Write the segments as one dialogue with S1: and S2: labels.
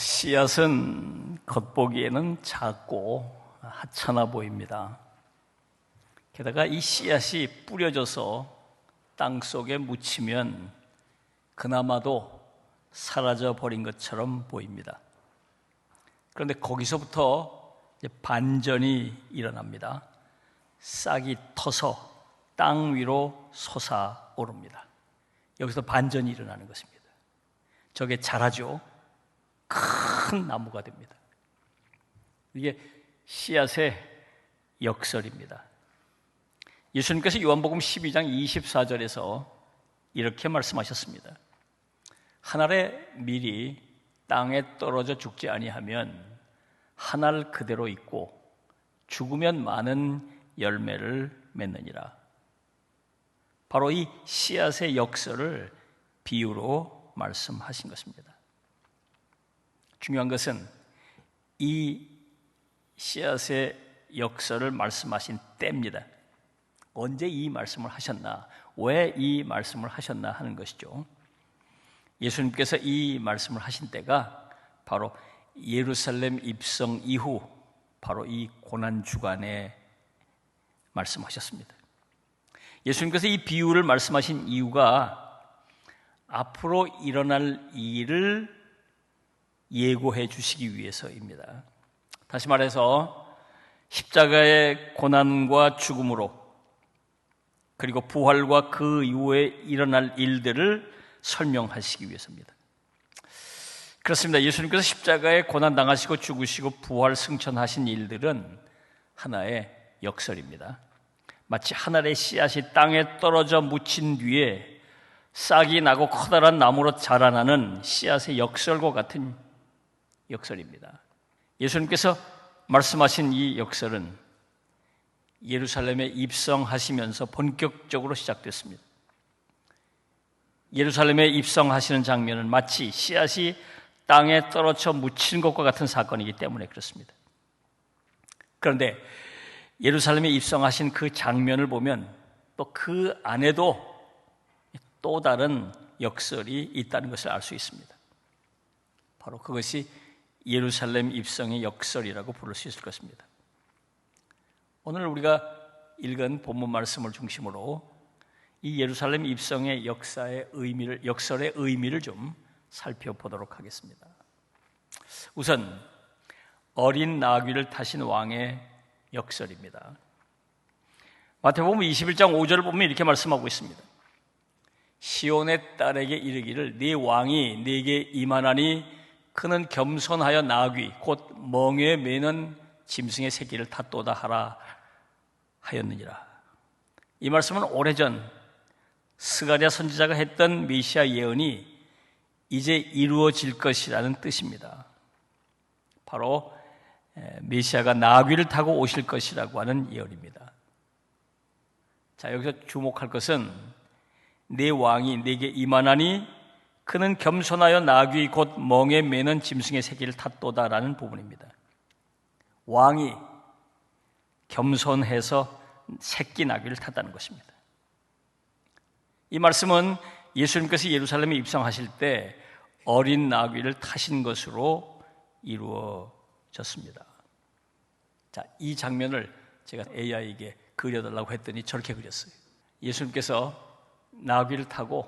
S1: 씨앗은 겉보기에는 작고 하찮아 보입니다. 게다가 이 씨앗이 뿌려져서 땅 속에 묻히면 그나마도 사라져 버린 것처럼 보입니다. 그런데 거기서부터 반전이 일어납니다. 싹이 터서 땅 위로 솟아오릅니다. 여기서 반전이 일어나는 것입니다. 저게 자라죠. 큰 나무가 됩니다. 이게 씨앗의 역설입니다. 예수님께서 요한복음 12장 24절에서 이렇게 말씀하셨습니다. 한 알의 밀이 땅에 떨어져 죽지 아니하면 한알 그대로 있고 죽으면 많은 열매를 맺느니라. 바로 이 씨앗의 역설을 비유로 말씀하신 것입니다. 중요한 것은 이 씨앗의 역설을 말씀하신 때입니다. 언제 이 말씀을 하셨나, 왜 이 말씀을 하셨나 하는 것이죠. 예수님께서 이 말씀을 하신 때가 바로 예루살렘 입성 이후 바로 이 고난 주간에 말씀하셨습니다. 예수님께서 이 비유를 말씀하신 이유가 앞으로 일어날 일을 예고해 주시기 위해서입니다. 다시 말해서 십자가의 고난과 죽음으로 그리고 부활과 그 이후에 일어날 일들을 설명하시기 위해서입니다. 그렇습니다. 예수님께서 십자가에 고난 당하시고 죽으시고 부활 승천하신 일들은 하나의 역설입니다. 마치 하늘의 씨앗이 땅에 떨어져 묻힌 뒤에 싹이 나고 커다란 나무로 자라나는 씨앗의 역설과 같은 역설입니다. 예수님께서 말씀하신 이 역설은 예루살렘에 입성하시면서 본격적으로 시작됐습니다. 예루살렘에 입성하시는 장면은 마치 씨앗이 땅에 떨어져 묻힌 것과 같은 사건이기 때문에 그렇습니다. 그런데 예루살렘에 입성하신 그 장면을 보면 또 그 안에도 또 다른 역설이 있다는 것을 알 수 있습니다. 바로 그것이 예루살렘 입성의 역설이라고 부를 수 있을 것입니다. 오늘 우리가 읽은 본문 말씀을 중심으로 이 예루살렘 입성의 역사의 의미를 역설의 의미를 좀 살펴보도록 하겠습니다. 우선 어린 나귀를 타신 왕의 역설입니다. 마태복음 21장 5절을 보면 이렇게 말씀하고 있습니다. 시온의 딸에게 이르기를 네 왕이 네게 임하나니 그는 겸손하여 나귀 곧 멍에 매는 짐승의 새끼를 탔도다 하라 하였느니라. 이 말씀은 오래전 스가랴 선지자가 했던 메시아 예언이 이제 이루어질 것이라는 뜻입니다. 바로 메시아가 나귀를 타고 오실 것이라고 하는 예언입니다. 자, 여기서 주목할 것은 내 왕이 내게 임하나니 그는 겸손하여 나귀 곧 멍에 매는 짐승의 새끼를 탔도다라는 부분입니다. 왕이 겸손해서 새끼 나귀를 탔다는 것입니다. 이 말씀은 예수님께서 예루살렘에 입성하실 때 어린 나귀를 타신 것으로 이루어졌습니다. 자, 이 장면을 제가 AI에게 그려달라고 했더니 저렇게 그렸어요. 예수님께서 나귀를 타고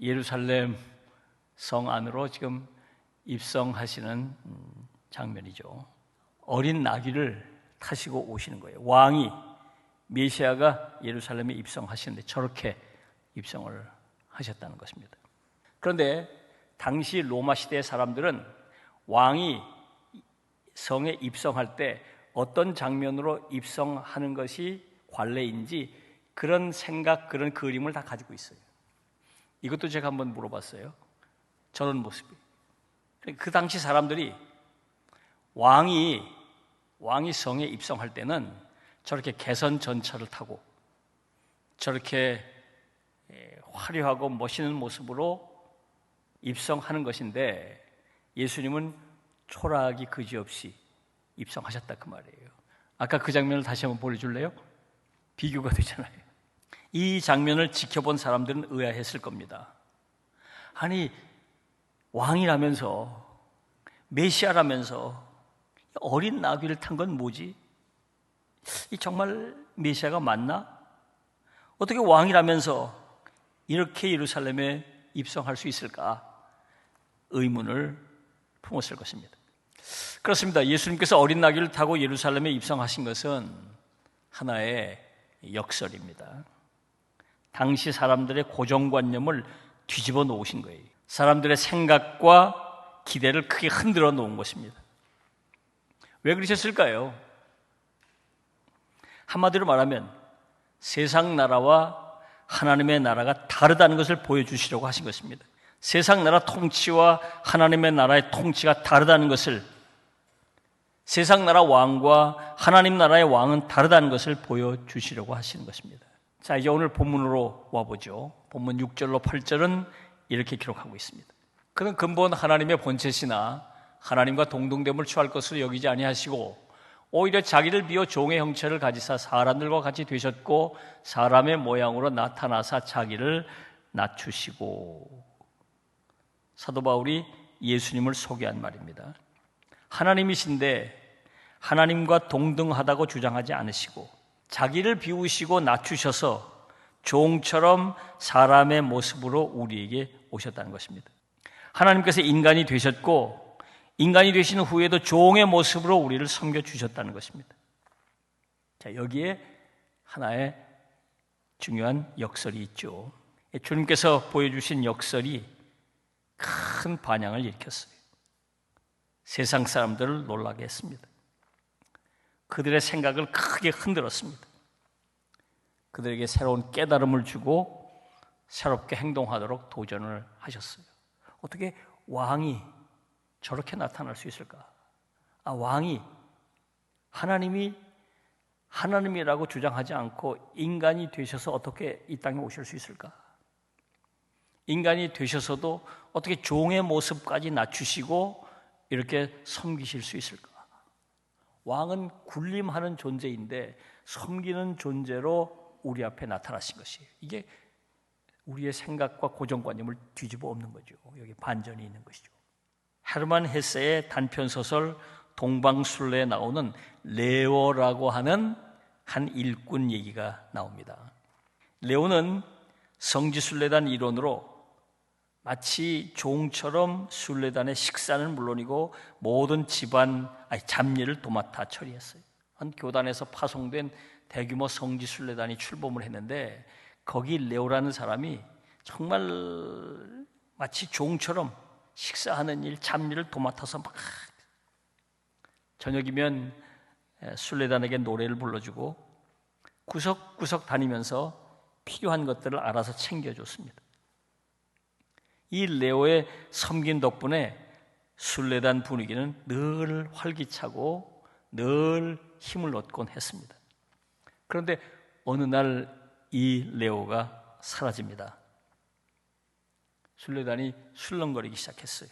S1: 예루살렘 성 안으로 지금 입성하시는 장면이죠. 어린 나귀를 타시고 오시는 거예요. 왕이 메시아가 예루살렘에 입성하시는데 저렇게 입성을 하셨다는 것입니다. 그런데 당시 로마 시대의 사람들은 왕이 성에 입성할 때 어떤 장면으로 입성하는 것이 관례인지 그런 생각, 그런 그림을 다 가지고 있어요. 이것도 제가 한번 물어봤어요. 저런 모습이. 그 당시 사람들이 왕이 왕이 성에 입성할 때는 저렇게 개선 전차를 타고 저렇게 예, 화려하고 멋있는 모습으로 입성하는 것인데 예수님은 초라하기 그지없이 입성하셨다 그 말이에요. 아까 그 장면을 다시 한번 보여줄래요? 비교가 되잖아요. 이 장면을 지켜본 사람들은 의아했을 겁니다. 아니 왕이라면서 메시아라면서 어린 나귀를 탄 건 뭐지? 이 정말 메시아가 맞나? 어떻게 왕이라면서 이렇게 예루살렘에 입성할 수 있을까? 의문을 품었을 것입니다. 그렇습니다. 예수님께서 어린 나귀를 타고 예루살렘에 입성하신 것은 하나의 역설입니다. 당시 사람들의 고정관념을 뒤집어 놓으신 거예요. 사람들의 생각과 기대를 크게 흔들어 놓은 것입니다. 왜 그러셨을까요? 한마디로 말하면 세상 나라와 하나님의 나라가 다르다는 것을 보여주시려고 하신 것입니다. 세상 나라 통치와 하나님의 나라의 통치가 다르다는 것을 세상 나라 왕과 하나님 나라의 왕은 다르다는 것을 보여주시려고 하시는 것입니다. 자, 이제 오늘 본문으로 와보죠. 본문 6절로 8절은 이렇게 기록하고 있습니다. 그는 근본 하나님의 본체시나 하나님과 동등됨을 취할 것으로 여기지 아니하시고 오히려 자기를 비워 종의 형체를 가지사 사람들과 같이 되셨고 사람의 모양으로 나타나사 자기를 낮추시고 사도 바울이 예수님을 소개한 말입니다. 하나님이신데 하나님과 동등하다고 주장하지 않으시고 자기를 비우시고 낮추셔서 종처럼 사람의 모습으로 우리에게 오셨다는 것입니다. 하나님께서 인간이 되셨고 인간이 되신 후에도 종의 모습으로 우리를 섬겨 주셨다는 것입니다. 자, 여기에 하나의 중요한 역설이 있죠. 주님께서 보여주신 역설이 큰 반향을 일으켰어요. 세상 사람들을 놀라게 했습니다. 그들의 생각을 크게 흔들었습니다. 그들에게 새로운 깨달음을 주고 새롭게 행동하도록 도전을 하셨어요. 어떻게 왕이 저렇게 나타날 수 있을까? 아, 왕이 하나님이 하나님이라고 주장하지 않고 인간이 되셔서 어떻게 이 땅에 오실 수 있을까? 인간이 되셔서도 어떻게 종의 모습까지 낮추시고 이렇게 섬기실 수 있을까? 왕은 군림하는 존재인데 섬기는 존재로 우리 앞에 나타나신 것이에요. 이게 우리의 생각과 고정관념을 뒤집어 엎는 거죠. 여기 반전이 있는 것이죠. 헤르만 헤세의 단편 소설 동방술래에 나오는 레오라고 하는 한 일꾼 얘기가 나옵니다. 레오는 성지순례단 일원으로 마치 종처럼 순례단의 식사는 물론이고 모든 집안 아니, 잡일을 도맡아 처리했어요. 한 교단에서 파송된 대규모 성지 순례단이 출범을 했는데 거기 레오라는 사람이 정말 마치 종처럼 식사하는 일, 잡일을 도맡아서 막 저녁이면 순례단에게 노래를 불러주고 구석구석 다니면서 필요한 것들을 알아서 챙겨줬습니다. 이 레오의 섬긴 덕분에 순례단 분위기는 늘 활기차고 늘 힘을 얻곤 했습니다. 그런데 어느 날 이 레오가 사라집니다. 순례단이 술렁거리기 시작했어요.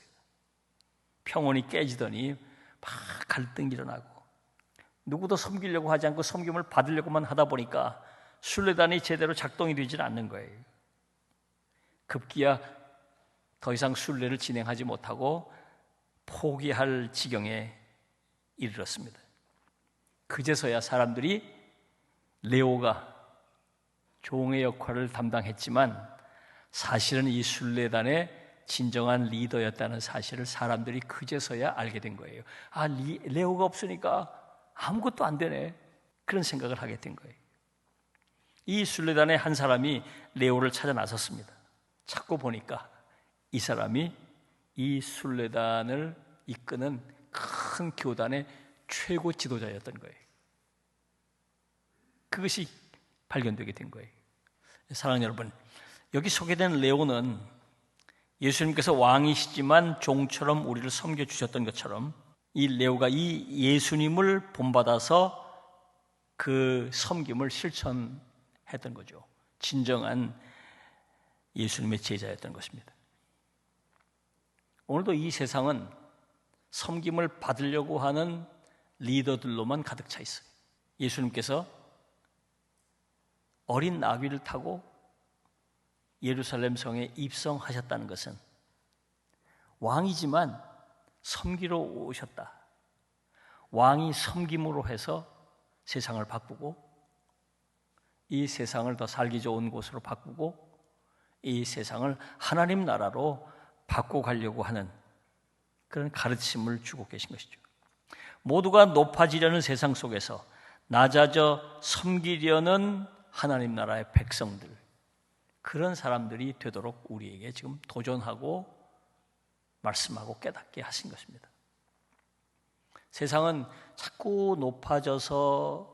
S1: 평온이 깨지더니 막 갈등이 일어나고 누구도 섬기려고 하지 않고 섬김을 받으려고만 하다 보니까 순례단이 제대로 작동이 되질 않는 거예요. 급기야 더 이상 순례를 진행하지 못하고 포기할 지경에 이르렀습니다. 그제서야 사람들이 레오가 종의 역할을 담당했지만 사실은 이 순례단의 진정한 리더였다는 사실을 사람들이 그제서야 알게 된 거예요. 아, 레오가 없으니까 아무것도 안 되네. 그런 생각을 하게 된 거예요. 이 순례단의 한 사람이 레오를 찾아 나섰습니다. 찾고 보니까 이 사람이 이 순례단을 이끄는 큰 교단의 최고 지도자였던 거예요. 그것이 발견되게 된 거예요. 사랑하는 여러분, 여기 소개된 레오는 예수님께서 왕이시지만 종처럼 우리를 섬겨 주셨던 것처럼 이 레오가 이 예수님을 본받아서 그 섬김을 실천했던 거죠. 진정한 예수님의 제자였던 것입니다. 오늘도 이 세상은 섬김을 받으려고 하는 리더들로만 가득 차 있어요. 예수님께서 어린 나귀를 타고 예루살렘 성에 입성하셨다는 것은 왕이지만 섬기러 오셨다. 왕이 섬김으로 해서 세상을 바꾸고 이 세상을 더 살기 좋은 곳으로 바꾸고 이 세상을 하나님 나라로 바꿔가려고 하는 그런 가르침을 주고 계신 것이죠. 모두가 높아지려는 세상 속에서 낮아져 섬기려는 하나님 나라의 백성들, 그런 사람들이 되도록 우리에게 지금 도전하고 말씀하고 깨닫게 하신 것입니다. 세상은 자꾸 높아져서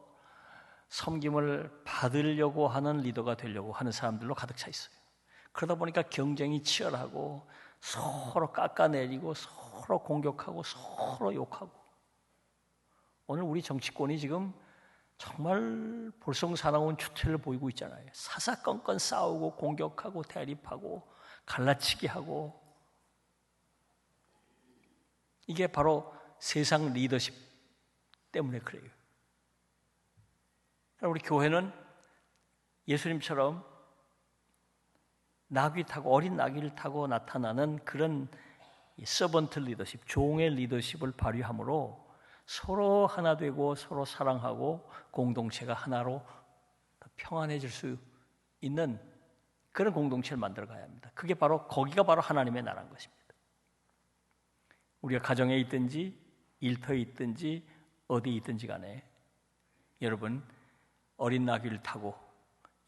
S1: 섬김을 받으려고 하는 리더가 되려고 하는 사람들로 가득 차 있어요. 그러다 보니까 경쟁이 치열하고 서로 깎아내리고 서로 공격하고 서로 욕하고 오늘 우리 정치권이 지금 정말 볼성사나운 추태를 보이고 있잖아요. 사사건건 싸우고 공격하고 대립하고 갈라치기 하고 이게 바로 세상 리더십 때문에 그래요. 우리 교회는 예수님처럼 나귀 타고 어린 나귀를 타고 나타나는 그런 서번트 리더십, 종의 리더십을 발휘함으로 서로 하나 되고 서로 사랑하고 공동체가 하나로 평안해질 수 있는 그런 공동체를 만들어 가야 합니다. 그게 바로 거기가 바로 하나님의 나라인 것입니다. 우리가 가정에 있든지 일터에 있든지 어디 있든지 간에 여러분 어린 나귀를 타고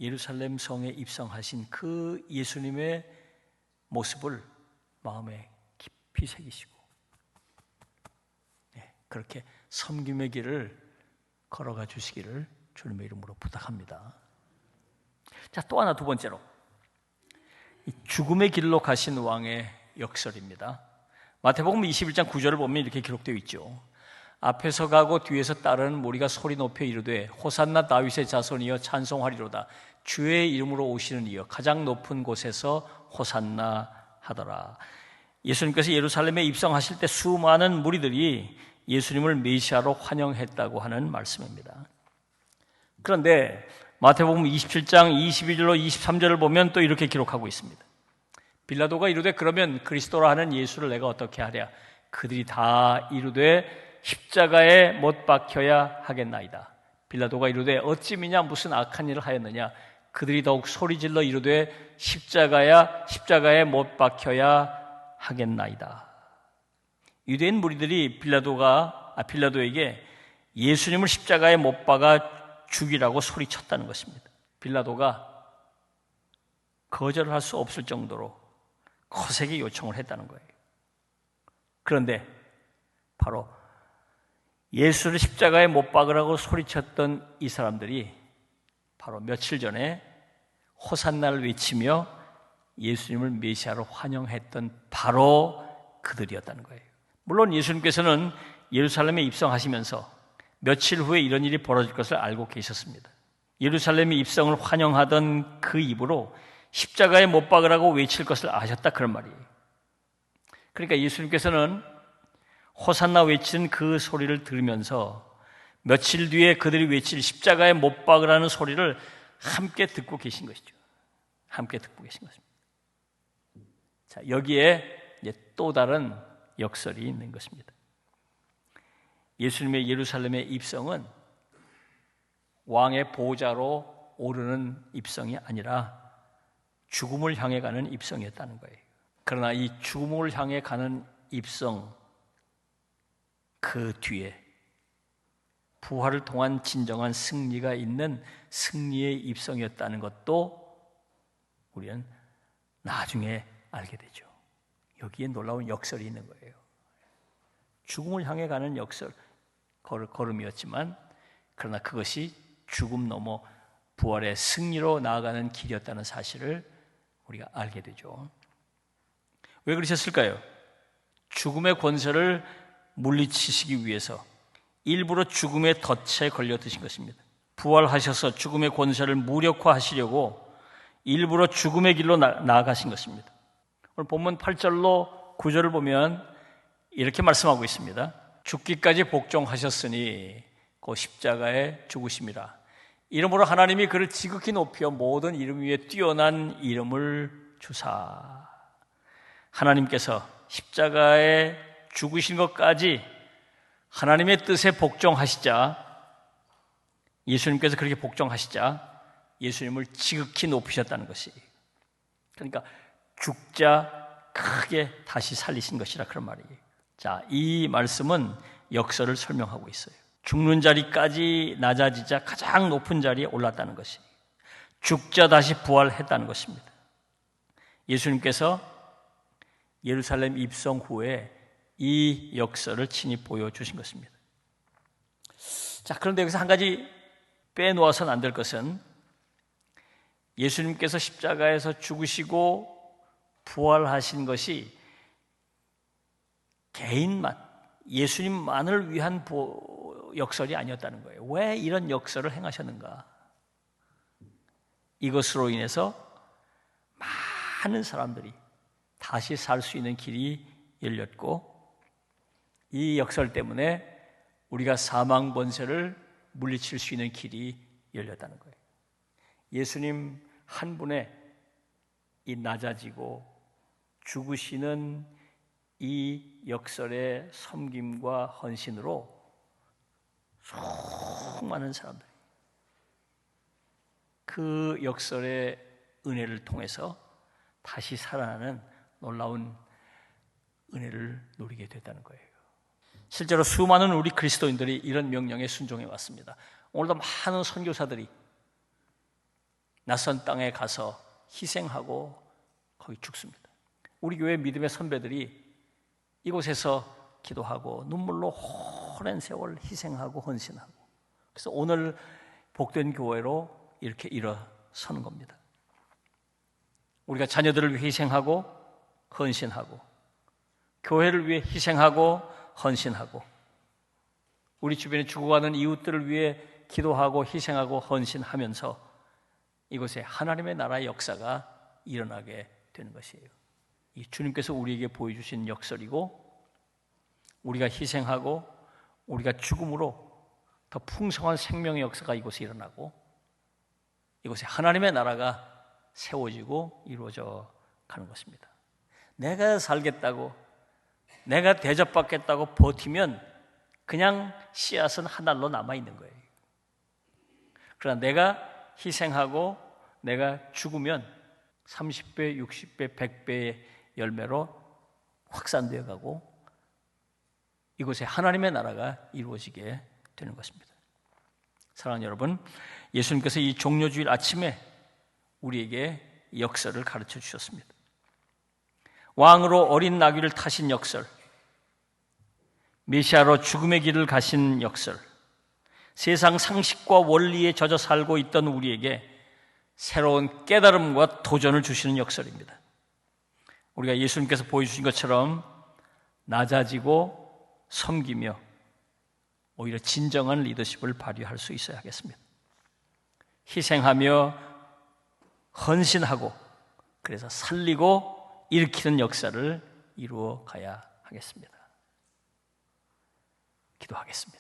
S1: 예루살렘 성에 입성하신 그 예수님의 모습을 마음에 깊이 새기시고 네, 그렇게 섬김의 길을 걸어가 주시기를 주님의 이름으로 부탁합니다. 자, 또 하나 두 번째로 죽음의 길로 가신 왕의 역설입니다. 마태복음 21장 9절을 보면 이렇게 기록되어 있죠. 앞에서 가고 뒤에서 따르는 무리가 소리 높여 이르되 호산나 다윗의 자손이여 찬송하리로다. 주의 이름으로 오시는 이여 가장 높은 곳에서 호산나 하더라. 예수님께서 예루살렘에 입성하실 때 수많은 무리들이 예수님을 메시아로 환영했다고 하는 말씀입니다. 그런데 마태복음 27장 21절로 23절을 보면 또 이렇게 기록하고 있습니다. 빌라도가 이르되 그러면 그리스도라 하는 예수를 내가 어떻게 하랴? 그들이 다 이르되 십자가에 못 박혀야 하겠나이다. 빌라도가 이르되 어찌미냐 무슨 악한 일을 하였느냐? 그들이 더욱 소리질러 이르되 십자가야 십자가에 못 박혀야 하겠나이다. 유대인 무리들이 빌라도가 아, 빌라도에게 예수님을 십자가에 못 박아 죽이라고 소리쳤다는 것입니다. 빌라도가 거절을 할수 없을 정도로 거세게 요청을 했다는 거예요. 그런데 바로 예수를 십자가에 못 박으라고 소리쳤던 이 사람들이 바로 며칠 전에 호산나를 외치며 예수님을 메시아로 환영했던 바로 그들이었다는 거예요. 물론 예수님께서는 예루살렘에 입성하시면서 며칠 후에 이런 일이 벌어질 것을 알고 계셨습니다. 예루살렘의 입성을 환영하던 그 입으로 십자가에 못 박으라고 외칠 것을 아셨다 그런 말이에요. 그러니까 예수님께서는 호산나 외치는 그 소리를 들으면서 며칠 뒤에 그들이 외칠 십자가에 못 박으라는 소리를 함께 듣고 계신 것이죠. 함께 듣고 계신 것입니다. 자, 여기에 또 다른 역설이 있는 것입니다. 예수님의 예루살렘의 입성은 왕의 보좌로 오르는 입성이 아니라 죽음을 향해 가는 입성이었다는 거예요. 그러나 이 죽음을 향해 가는 입성 그 뒤에 부활을 통한 진정한 승리가 있는 승리의 입성이었다는 것도 우리는 나중에 알게 되죠. 여기에 놀라운 역설이 있는 거예요. 죽음을 향해 가는 역설, 걸음이었지만, 그러나 그것이 죽음 넘어 부활의 승리로 나아가는 길이었다는 사실을 우리가 알게 되죠. 왜 그러셨을까요? 죽음의 권세를 물리치시기 위해서 일부러 죽음의 덫에 걸려 드신 것입니다. 부활하셔서 죽음의 권세를 무력화하시려고 일부러 죽음의 길로 나, 아가신 것입니다. 오늘 본문 8절로 9절을 보면 이렇게 말씀하고 있습니다. 죽기까지 복종하셨으니 그 십자가에 죽으심이라. 이름으로 하나님이 그를 지극히 높여 모든 이름 위에 뛰어난 이름을 주사. 하나님께서 십자가에 죽으신 것까지 하나님의 뜻에 복종하시자 예수님께서 그렇게 복종하시자 예수님을 지극히 높이셨다는 것이 그러니까 죽자 크게 다시 살리신 것이라 그런 말이에요. 자, 이 말씀은 역설을 설명하고 있어요. 죽는 자리까지 낮아지자 가장 높은 자리에 올랐다는 것이 죽자 다시 부활했다는 것입니다. 예수님께서 예루살렘 입성 후에 이 역설을 친히 보여주신 것입니다. 자, 그런데 여기서 한 가지 빼놓아서는 안 될 것은 예수님께서 십자가에서 죽으시고 부활하신 것이 개인만, 예수님만을 위한 역설이 아니었다는 거예요. 왜 이런 역설을 행하셨는가? 이것으로 인해서 많은 사람들이 다시 살 수 있는 길이 열렸고, 이 역설 때문에 우리가 사망 번세를 물리칠 수 있는 길이 열렸다는 거예요. 예수님 한 분의 이 낮아지고 죽으시는 이 역설의 섬김과 헌신으로 수많은 사람들이 그 역설의 은혜를 통해서 다시 살아나는 놀라운 은혜를 누리게 됐다는 거예요. 실제로 수많은 우리 그리스도인들이 이런 명령에 순종해 왔습니다. 오늘도 많은 선교사들이 낯선 땅에 가서 희생하고 거기 죽습니다. 우리 교회 믿음의 선배들이 이곳에서 기도하고 눈물로 오랜 세월 희생하고 헌신하고 그래서 오늘 복된 교회로 이렇게 일어서는 겁니다. 우리가 자녀들을 위해 희생하고 헌신하고 교회를 위해 희생하고 헌신하고 우리 주변에 죽어가는 이웃들을 위해 기도하고 희생하고 헌신하면서 이곳에 하나님의 나라의 역사가 일어나게 되는 것이에요. 이 주님께서 우리에게 보여주신 역설이고 우리가 희생하고 우리가 죽음으로 더 풍성한 생명의 역사가 이곳에 일어나고 이곳에 하나님의 나라가 세워지고 이루어져 가는 것입니다. 내가 살겠다고 내가 대접받겠다고 버티면 그냥 씨앗은 하늘로 남아 있는 거예요. 그러나 내가 희생하고 내가 죽으면 30배, 60배, 100배의 열매로 확산되어 가고 이곳에 하나님의 나라가 이루어지게 되는 것입니다. 사랑하는 여러분, 예수님께서 이 종료주일 아침에 우리에게 역설을 가르쳐 주셨습니다. 왕으로 어린 나귀를 타신 역설, 메시아로 죽음의 길을 가신 역설, 세상 상식과 원리에 젖어 살고 있던 우리에게 새로운 깨달음과 도전을 주시는 역설입니다. 우리가 예수님께서 보여주신 것처럼 낮아지고 섬기며 오히려 진정한 리더십을 발휘할 수 있어야 하겠습니다. 희생하며 헌신하고 그래서 살리고 일으키는 역사를 이루어 가야 하겠습니다. 기도하겠습니다.